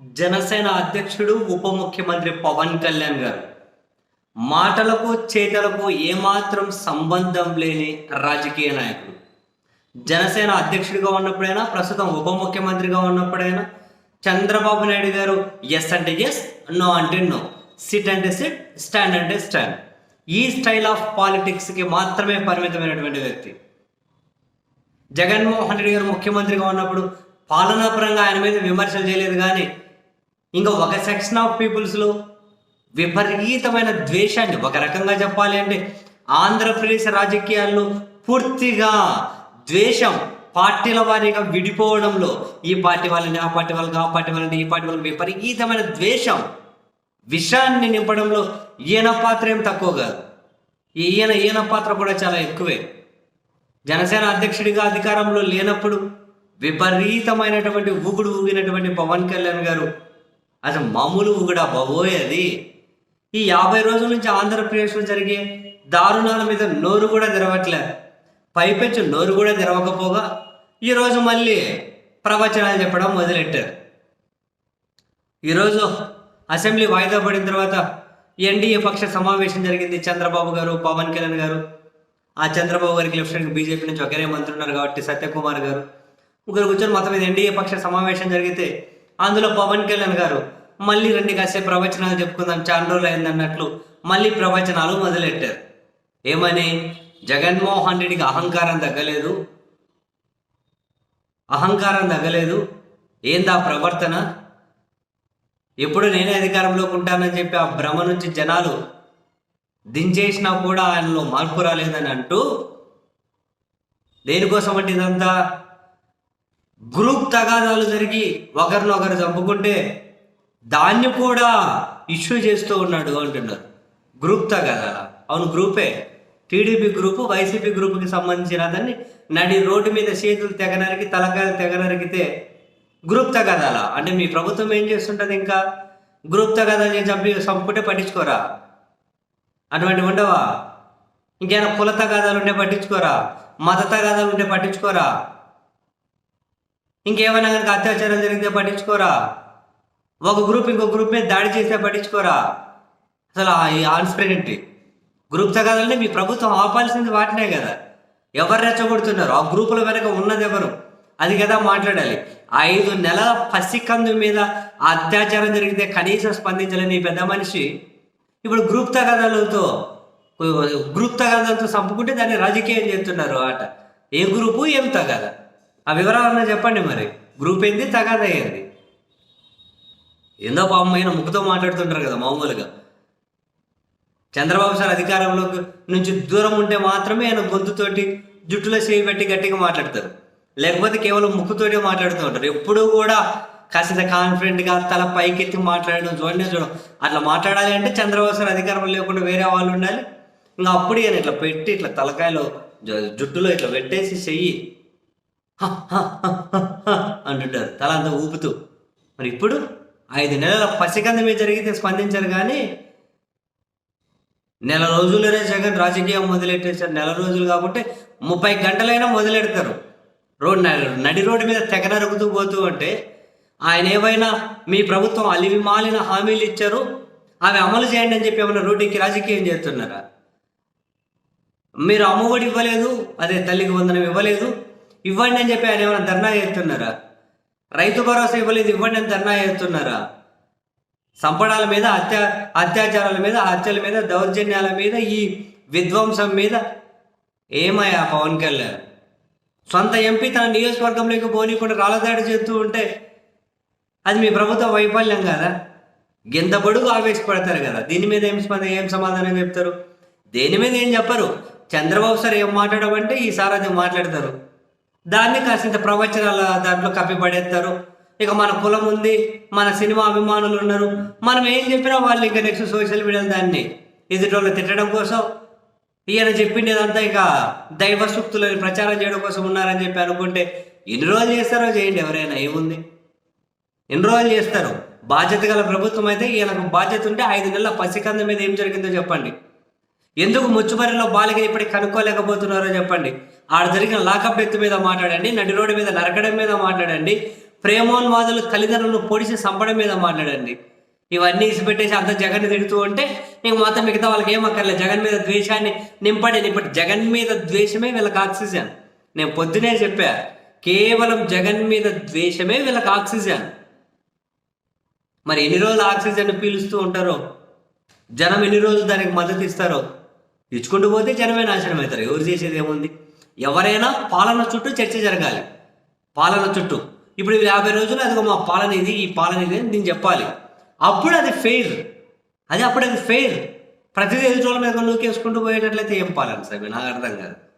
జనసేన అధ్యక్షుడు ఉప ముఖ్యమంత్రి పవన్ కళ్యాణ్ గారు. మాటలకు చేతలకు ఏమాత్రం సంబంధం లేని రాజకీయ నాయకుడు. జనసేన అధ్యక్షుడిగా ఉన్నప్పుడైనా ప్రస్తుతం ఉప ముఖ్యమంత్రిగా ఉన్నప్పుడైనా చంద్రబాబు నాయుడు గారు ఎస్ అంటే ఎస్ నో అంటే నో సిట్ అంటే సిట్ స్టాండ్ అంటే స్టాండ్ ఈ స్టైల్ ఆఫ్ పాలిటిక్స్కి మాత్రమే పరిమితమైనటువంటి వ్యక్తి. జగన్మోహన్ రెడ్డి గారు ముఖ్యమంత్రిగా ఉన్నప్పుడు పాలనాపరంగా ఆయన మీద విమర్శలు చేయలేదు కానీ ఇంకా ఒక సెక్షన్ ఆఫ్ పీపుల్స్లో విపరీతమైన ద్వేషాన్ని ఒక రకంగా చెప్పాలి అంటే ఆంధ్రప్రదేశ్ రాజకీయాల్లో పూర్తిగా ద్వేషం పార్టీల వారీగా విడిపోవడంలో ఈ పార్టీ వాళ్ళని ఆ పార్టీ వాళ్ళని ఆ పార్టీ వాళ్ళని ఈ పార్టీ వాళ్ళని విపరీతమైన ద్వేషం విషాన్ని నింపడంలో ఈయన పాత్ర ఏం తక్కువ కాదు. ఈయన ఈయన పాత్ర కూడా చాలా ఎక్కువే. జనసేన అధ్యక్షుడిగా అధికారంలో లేనప్పుడు విపరీతమైనటువంటి ఊగుడు ఊగినటువంటి పవన్ కళ్యాణ్ గారు అసలు మామూలు కూడా బాబోయ్ అది. ఈ యాభై రోజుల నుంచి ఆంధ్రప్రదేశ్లో జరిగే దారుణాల మీద నోరు కూడా తెరవట్లే. పైపెచ్చు నోరు కూడా తెరవకపోగా ఈరోజు మళ్ళీ ప్రవచనాలు చెప్పడం మొదలెట్టారు. ఈరోజు అసెంబ్లీ వాయిదా పడిన తర్వాత ఎన్డీఏ పక్ష సమావేశం జరిగింది చంద్రబాబు గారు పవన్ కళ్యాణ్ గారు. ఆ చంద్రబాబు గారికి లెఫ్ట్ హ్యాండ్ బీజేపీ నుంచి ఒకరే మంత్రి ఉన్నారు కాబట్టి సత్యకుమార్ గారు. ముగ్గురు కూర్చొని మొత్తం మీద ఎన్డీఏ పక్ష సమావేశం జరిగితే అందులో పవన్ కళ్యాణ్ గారు మళ్ళీ రెండు కాసే ప్రవచనాలు చెప్పుకుందాం చాలా రోజులు అయిందన్నట్లు మళ్ళీ ప్రవచనాలు మొదలెట్టారు. ఏమని? జగన్మోహన్ రెడ్డికి అహంకారం తగ్గలేదు. అహంకారం తగ్గలేదు. ఏందా ప్రవర్తన? ఎప్పుడు నేనే అధికారంలోకి ఉంటానని చెప్పి ఆ భ్రమ నుంచి జనాలు దించేసినా కూడా ఆయనలో మార్పు రాలేదని అంటూ దేనికోసం అంటే ఇదంతా గ్రూప్ తగాదాలు జరిగి ఒకరినొకరు చంపుకుంటే దాన్ని కూడా ఇష్యూ చేస్తూ ఉన్నాడు అంటున్నారు. గ్రూప్ తగాదాల అవును గ్రూపే. టీడీపీ గ్రూపు వైసీపీ గ్రూపుకి సంబంధించిన దాన్ని నడి రోడ్డు మీద చేతులు తెగనరికి తలకాయలు తెగనరికితే గ్రూప్ తగాదాల? అంటే మీ ప్రభుత్వం ఏం చేస్తుంటుంది ఇంకా? గ్రూప్ తగాదాలు చేసి చంపి చంపుకుంటే పట్టించుకోరా? అటువంటి ఉండవా? ఇంకేమైనా కుల తగాదాలు ఉంటే పట్టించుకోరా? మత తగాదాలు ఉంటే పట్టించుకోరా? ఇంకేమైనా కనుక అత్యాచారం జరిగితే పట్టించుకోరా? ఒక గ్రూప్ ఇంకో గ్రూప్ మీద దాడి చేస్తే పట్టించుకోరా? అసలు ఈ ఆన్స్పిరెంట్ గ్రూప్ తగాదాలని మీ ప్రభుత్వం ఆపాల్సింది వాటినే కదా. ఎవరు రెచ్చగొడుతున్నారు? ఆ గ్రూపుల వెనక ఉన్నది ఎవరు? అది కదా మాట్లాడాలి. ఐదు నెలల పసికందు మీద అత్యాచారం జరిగితే కనీసం స్పందించలేని ఈ పెద్ద మనిషి ఇప్పుడు గ్రూప్ తగాదాలతో గ్రూప్ తగాదాలతో చంపుకుంటే దాన్ని రాజకీయం చేస్తున్నారు ఆట. ఏ గ్రూపు ఏం తగాదా? ఆ వివరాలన్నా చెప్పండి మరి. గ్రూప్ ఏంది తగాదా ఏంది? ఏందో పాపం ఆయన ముక్కుతో మాట్లాడుతుంటారు కదా మామూలుగా. చంద్రబాబు సార్ అధికారంలో నుంచి దూరం ఉంటే మాత్రమే ఆయన గొంతుతోటి జుట్టులో చేయి పెట్టి గట్టిగా మాట్లాడతారు. లేకపోతే కేవలం ముక్కుతోటే మాట్లాడుతూ ఉంటారు. ఎప్పుడూ కూడా కాసింత కాన్ఫిడెంట్గా తల పైకెత్తి మాట్లాడడం చూడండి చూడడం. అట్లా మాట్లాడాలి అంటే చంద్రబాబు సార్ అధికారం లేకుండా వేరే వాళ్ళు ఉండాలి. ఇంకా అప్పుడు ఈయన ఇట్లా పెట్టి ఇట్లా తలకాయలో జుట్టులో ఇట్లా పెట్టేసి చెయ్యి. అంటుంటారు. తల అంతా ఊపుతూ. మరి ఇప్పుడు ఐదు నెలల పసికందమే జరిగితే స్పందించారు కానీ నెల రోజులనే జగన్ రాజకీయం మొదలెట్టేశారు. నెల రోజులు కాబట్టి ముప్పై గంటలైనా మొదలెడతారు. రోడ్ నడి రోడ్డు మీద తెగ నరుకుతూ పోతూ ఉంటే ఆయన ఏవైనా మీ ప్రభుత్వం అలివి మాలిన హామీలు ఇచ్చారు? అవి అమలు చేయండి అని చెప్పి ఏమైనా రోడ్డుకి రాజకీయం చేస్తున్నారా? మీరు అమ్మఒడి ఇవ్వలేదు అదే తల్లికి వందనం ఇవ్వలేదు ఇవ్వండి అని చెప్పి ఆయన ఏమైనా ధర్నా చేస్తున్నారా? రైతు భరోసా ఇవ్వలేదు ఇవ్వండి అని ధర్నా చేస్తున్నారా? సంపడాల మీద అత్యా అత్యాచారాల మీద హత్యల మీద దౌర్జన్యాల మీద ఈ విధ్వంసం మీద ఏమయ్యా పవన్ కళ్యాణ్? సొంత ఎంపీ తన నియోజకవర్గంలోకి పోనీకుండా రాళ్ళదాడి చేస్తూ ఉంటే అది మీ ప్రభుత్వ వైఫల్యం కదా? గింత పొడుగు ఆవేశపడతారు కదా. దీని మీద ఏం స్పంద ఏం సమాధానం చెప్తారు? దేని మీద ఏం చెప్పరు? చంద్రబాబు సార్ ఏం మాట్లాడమంటే ఈసారి అది మాట్లాడతారు. దాన్ని కాసింత ప్రవచనాల దాంట్లో కప్పిపడేస్తారు. ఇక మన కులం ఉంది మన సినిమా అభిమానులు ఉన్నారు. మనం ఏం చెప్పినా వాళ్ళు ఇంకా నెక్స్ట్ సోషల్ మీడియాలో దాన్ని ఎదుటోళ్ళు తిట్టడం కోసం ఈయన చెప్పిండేదంతా ఇక దైవ సూక్తులని ప్రచారం చేయడం కోసం ఉన్నారని చెప్పి అనుకుంటే ఎన్ని రోజులు చేస్తారో చేయండి ఎవరైనా ఏముంది? ఎన్ని రోజులు చేస్తారు? బాధ్యత గల ప్రభుత్వం అయితే ఈయనకు బాధ్యత ఉంటే ఐదు నెలల పసికంద మీద ఏం జరిగిందో చెప్పండి. ఎందుకు ముచ్చుబరిలో బాలిక ఇప్పటికి కనుక్కోలేకపోతున్నారో చెప్పండి. ఆడ జరిగిన లాకప్ ఎత్తు మీద మాట్లాడండి నడి రోడ్డు మీద నరకడం మీద మాట్లాడండి ప్రేమోన్వాదులు తల్లిదండ్రులను పొడిచి చంపడం మీద మాట్లాడండి. ఇవన్నీ ఇసిపెట్టేసి అంత జగన్ తిడుతూ ఉంటే నీకు మొత్తం మిగతా వాళ్ళకి ఏం అక్కర్లేదు. జగన్ మీద ద్వేషాన్ని నింపండి ఇప్పుడు జగన్ మీద ద్వేషమే వీళ్ళకి ఆక్సిజన్. నేను పొద్దునే చెప్పా కేవలం జగన్ మీద ద్వేషమే వీళ్ళకి ఆక్సిజన్. మరి ఎన్ని రోజులు ఆక్సిజన్ పీలుస్తూ ఉంటారో? జనం ఎన్ని రోజులు దానికి మద్దతు ఇస్తారో? ఇచ్చుకుంటూ పోతే జనమే నాశనం అవుతారు. ఎవరు చేసేది ఏముంది? ఎవరైనా పాలన చుట్టూ చర్చ జరగాలి. పాలన చుట్టూ. ఇప్పుడు యాభై రోజులు అదిగో మా పాలన ఇది ఈ పాలన ఇది అని నేను చెప్పాలి. అప్పుడు అది ఫెయిర్ అది అప్పుడు అది ఫెయిర్ ప్రతిదీ ఎదుటి వాళ్ళ మీద నూకేసుకుంటూ పోయేటట్లయితే ఏం పాలన సార్? నాకు అర్థం కాదు.